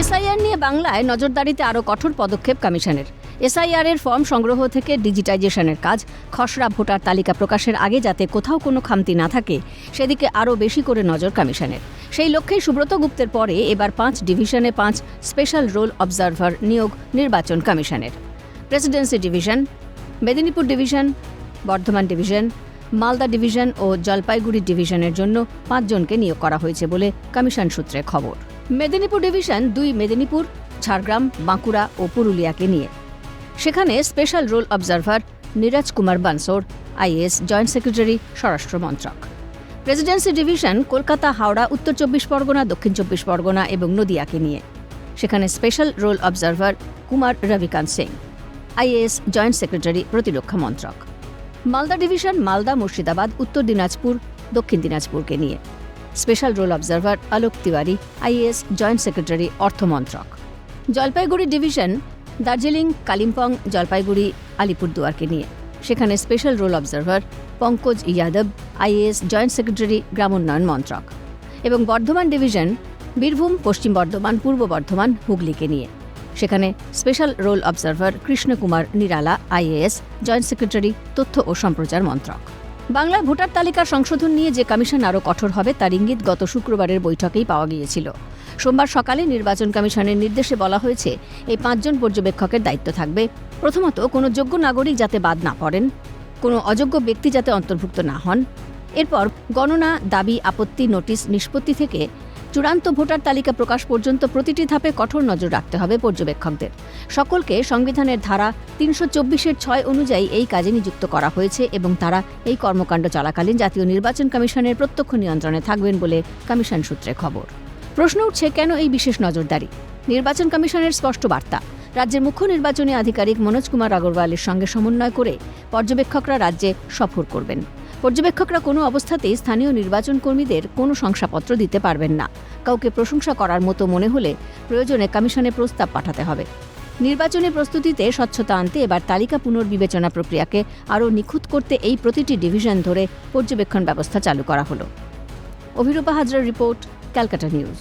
SIR নিয়ে বাংলায় নজরদারিতে আরও কঠোর পদক্ষেপ কমিশনের। এসআইআর এর ফর্ম সংগ্রহ থেকে ডিজিটাইজেশনের কাজ, খসড়া ভোটার তালিকা প্রকাশের আগে যাতে কোথাও কোনো খামতি না থাকে, সেদিকে আরও বেশি করে নজর কমিশনের। সেই লক্ষ্যে সুব্রত গুপ্তের পরে এবার পাঁচ ডিভিশনে পাঁচ স্পেশাল রোল অবজারভার নিয়োগ নির্বাচন কমিশনের। Presidency division, Medinipur division, Bardhaman division, Malda division ও জলপাইগুড়ি ডিভিশনের জন্য পাঁচজনকে নিয়োগ করা হয়েছে বলে কমিশন সূত্রে খবর। মেদিনীপুর ডিভিশন দুই মেদিনীপুর, ঝাড়গ্রাম, বাঁকুড়া ও পুরুলিয়াকে নিয়ে। সেখানে special roll observer Neeraj Kumar Bansod IAS joint secretary, স্বরাষ্ট্র মন্ত্রক। প্রেসিডেন্সি ডিভিশন কলকাতা, হাওড়া, উত্তর চব্বিশ পরগনা, দক্ষিণ চব্বিশ পরগনা এবং নদিয়াকে নিয়ে। সেখানে special roll observer Kumar Ravikant Singh, IAS joint secretary প্রতিরক্ষা মন্ত্রক। মালদা ডিভিশন মালদা মুর্শিদাবাদ, উত্তর দিনাজপুর, দক্ষিণ দিনাজপুরকে নিয়ে। Special roll observer Alok Tiwari, IAS joint secretary অর্থমন্ত্রক জলপাইগুড়ি ডিভিশন, দার্জিলিং, কালিম্পং, জলপাইগুড়ি, আলিপুরদুয়ারকে নিয়ে। সেখানে special roll observer Pankaj Yadav, IAS joint secretary, গ্রামোন্নয়ন মন্ত্রক। এবং বর্ধমান ডিভিশন, বীরভূম, পশ্চিম বর্ধমান, পূর্ব বর্ধমান, হুগলিকে নিয়ে। সেখানে স্পেশাল রোল অবজারভার কৃষ্ণকুমার নিরালা, আইএএস জয়েন্ট সেক্রেটারি, তথ্য ও সম্প্রচার মন্ত্রক। বাংলায় ভোটার তালিকা সংশোধন নিয়ে যে কমিশন আরও কঠোর হবে, তার ইঙ্গিত গত শুক্রবারের বৈঠকেই পাওয়া গিয়েছিল। সোমবার সকালে নির্বাচন কমিশনের নির্দেশে বলা হয়েছে, এই পাঁচজন পর্যবেক্ষকের দায়িত্ব থাকবে। প্রথমত, কোনো যোগ্য নাগরিক যাতে বাদ না পড়েন, কোনো অযোগ্য ব্যক্তি যাতে অন্তর্ভুক্ত না হন। এরপর গণনা, দাবি, আপত্তি, নোটিশ, নিষ্পত্তি থেকে চূড়ান্ত ভোটার তালিকা প্রকাশ পর্যন্ত প্রতিটি ধাপে কঠোর নজর রাখতে হবে পর্যবেক্ষকদের। সকলকে সংবিধানের ধারা তিনশো চব্বিশের ছয় অনুযায়ী এই কাজে নিযুক্ত করা হয়েছে এবং তারা এই কর্মকাণ্ড চলাকালীন জাতীয় নির্বাচন কমিশনের প্রত্যক্ষ নিয়ন্ত্রণে থাকবেন বলে কমিশন সূত্রে খবর। প্রশ্ন উঠছে, কেন এই বিশেষ নজরদারি? নির্বাচন কমিশনের স্পষ্ট বার্তা, রাজ্যের মুখ্য নির্বাচনী আধিকারিক মনোজ কুমার আগরওয়ালের সঙ্গে সমন্বয় করে পর্যবেক্ষকরা রাজ্যে সফর করবেন। পর্যবেক্ষকরা কোনো অবস্থাতেই স্থানীয় নির্বাচন কর্মীদের কোনো শংসাপত্র দিতে পারবেন না। কাউকে প্রশংসা করার মতো মনে হলে প্রয়োজনে কমিশনে প্রস্তাব পাঠাতে হবে। নির্বাচনী প্রস্তুতিতে স্বচ্ছতা আনতে এবার তালিকা পুনর্বিবেচনা প্রক্রিয়াকে আরও নিখুঁত করতে এই প্রতিটি ডিভিশন ধরে পর্যবেক্ষণ ব্যবস্থা চালু করা হলো। অভিরূপা হাজরার রিপোর্ট, ক্যালকাটা নিউজ।